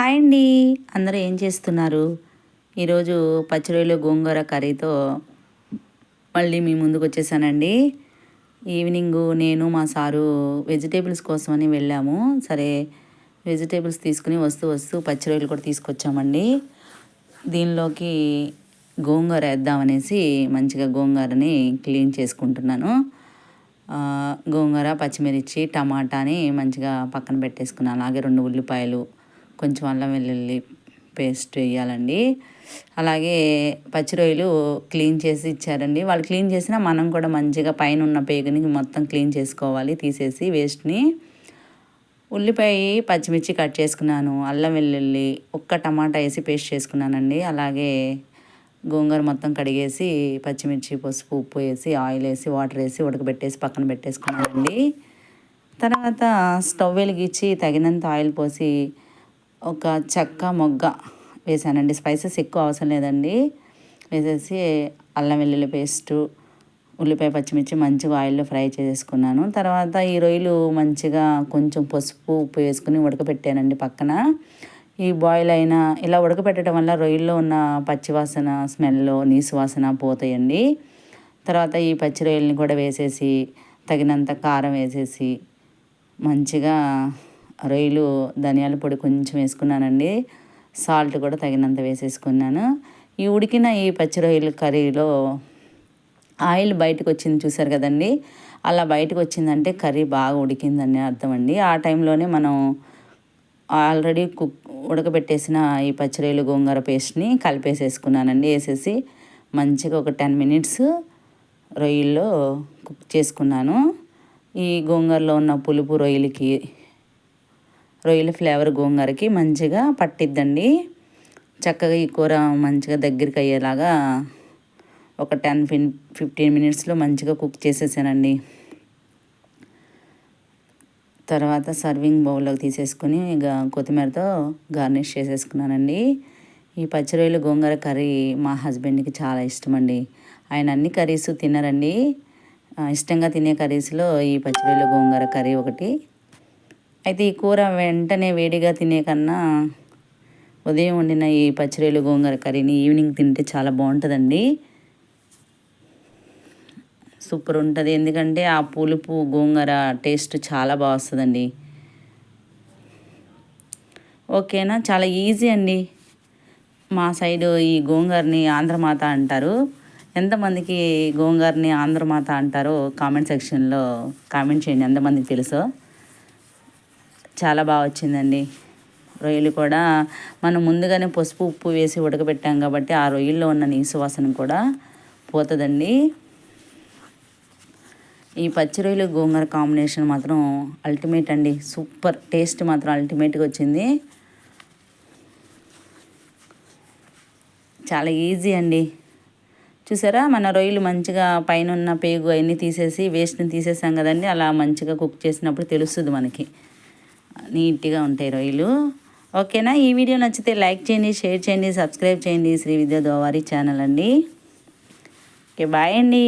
Hi అండి. అందరూ ఏం చేస్తున్నారు? ఈరోజు పచ్చిరొయ్యలు గోంగూర కర్రీతో మళ్ళీ మీ ముందుకు వచ్చేసానండి. ఈవినింగ్ నేను మా సారు వెజిటేబుల్స్ కోసమని వెళ్ళాము. సరే వెజిటేబుల్స్ తీసుకుని వస్తూ వస్తూ పచ్చిరొయ్యలు కూడా తీసుకొచ్చామండి. దీనిలోకి గోంగూర వేద్దామనేసి మంచిగా గోంగూరని క్లీన్ చేసుకుంటున్నాను. గోంగూర పచ్చిమిర్చి టమాటాని మంచిగా పక్కన పెట్టేసుకున్నాను. అలాగే రెండు ఉల్లిపాయలు కొంచెం అల్లం వెల్లుల్లి పేస్ట్ వేయాలండి. అలాగే పచ్చి రొయ్యలు క్లీన్ చేసి ఇచ్చారండి. వాళ్ళు క్లీన్ చేసినా మనం కూడా మంచిగా పైన ఉన్న పేగుని మొత్తం క్లీన్ చేసుకోవాలి తీసేసి వేస్ట్ని. ఉల్లిపాయ పచ్చిమిర్చి కట్ చేసుకున్నాను అల్లం వెల్లుల్లి ఒక్క టమాటా వేసి పేస్ట్ చేసుకున్నానండి. అలాగే గోంగూర మొత్తం కడిగేసి పచ్చిమిర్చి పసుపు ఉప్పు వేసి ఆయిల్ వేసి వాటర్ వేసి ఉడకబెట్టేసి పక్కన పెట్టేసుకున్నానండి. తర్వాత స్టవ్ వెలిగించి తగినంత ఆయిల్ పోసి ఒక చెక్క మొగ్గ వేసానండి స్పైసెస్ ఎక్కువ అవసరం లేదండి. వేసేసి అల్లం వెల్లుల్లి పేస్టు ఉల్లిపాయ పచ్చిమిర్చి మంచిగా ఆయిల్లో ఫ్రై చేసుకున్నాను తర్వాత ఈ రొయ్యలు మంచిగా కొంచెం పసుపు ఉప్పు వేసుకుని ఉడకపెట్టానండి పక్కన. ఈ బాయిల్ అయిన ఇలా ఉడకపెట్టడం వల్ల రొయ్యల్లో ఉన్న పచ్చివాసన స్మెల్ నీసు వాసన పోతాయండి. తర్వాత ఈ పచ్చి రొయ్యల్ని కూడా వేసేసి తగినంత కారం వేసేసి మంచిగా రొయ్యలు ధనియాల పొడి కొంచెం వేసుకున్నానండి. సాల్ట్ కూడా తగినంత వేసేసుకున్నాను. ఈ ఉడికిన ఈ పచ్చి రొయ్యల కర్రీలో ఆయిల్ బయటకు వచ్చింది చూసారు కదండి. అలా బయటకు వచ్చిందంటే కర్రీ బాగా ఉడికిందని అర్థం అండి. ఆ టైంలోనే మనం ఆల్రెడీ కుక్ ఉడకబెట్టేసిన ఈ పచ్చిరొయ్యలు గోంగూర పేస్ట్ని కలిపేసేసుకున్నానండి. వేసేసి మంచిగా ఒక టెన్ మినిట్స్ రొయ్యల్లో కుక్ చేసుకున్నాను. ఈ గోంగూరలో ఉన్న పులుపు రొయ్యలకి రొయ్యల ఫ్లేవర్ గోంగూరకి మంచిగా పట్టిద్దండి. చక్కగా ఈ కూర మంచిగా దగ్గరికి అయ్యేలాగా ఒక టెన్ ఫిన్ ఫిఫ్టీన్ మినిట్స్లో మంచిగా కుక్ చేసేసానండి. తర్వాత సర్వింగ్ బౌల్లోకి తీసేసుకొని ఇక కొత్తిమీరతో గార్నిష్ చేసేసుకున్నానండి. ఈ పచ్చిరొయ్యలు గోంగూర కర్రీ మా హస్బెండ్కి చాలా ఇష్టం అండి ఆయన అన్ని కర్రీస్ తినరండి. ఇష్టంగా తినే కర్రీస్లో ఈ పచ్చిరొయ్యలు గోంగూర కర్రీ ఒకటి అయితే ఈ కూర వెంటనే వేడిగా తినే కన్నా ఉదయం వండిన ఈ పచ్చిరేలు గోంగూర కర్రీని ఈవినింగ్ తింటే చాలా బాగుంటుందండి. సూపర్ ఉంటుంది. ఎందుకంటే ఆ పులుపు గోంగూర టేస్ట్ చాలా బాగా వస్తుందండి. ఓకేనా? చాలా ఈజీ అండి. మా సైడు ఈ గోంగూరని ఆంధ్రమాత అంటారు. ఎంతమందికి గోంగూరని ఆంధ్రమాత అంటారో కామెంట్ సెక్షన్లో కామెంట్ చేయండి. ఎంతమందికి తెలుసో? చాలా బాగా వచ్చిందండి. రొయ్యలు కూడా మనం ముందుగానే పసుపు ఉప్పు వేసి ఉడకబెట్టాం కాబట్టి ఆ రొయ్యల్లో ఉన్న నీసు వాసన కూడా పోతుందండి. ఈ పచ్చి రొయ్యలు గోంగూర కాంబినేషన్ మాత్రం అల్టిమేట్ అండి. సూపర్ టేస్ట్ మాత్రం అల్టిమేట్గా వచ్చింది. చాలా ఈజీ అండి. చూసారా? మన రొయ్యలు మంచిగా పైన ఉన్న పేగు అవన్నీ తీసేసి వేస్ట్ని తీసేసాం కదండి. అలా మంచిగా కుక్ చేసినప్పుడు తెలుస్తుంది మనకి. నీట్గా ఉంటాయి రొయ్యలు. ఓకేనా? ఈ వీడియో నచ్చితే లైక్ చేయండి షేర్ చేయండి సబ్స్క్రైబ్ చేయండి శ్రీ విద్యా దోవారి ఛానల్ అండి. ఓకే బాయ్ అండి.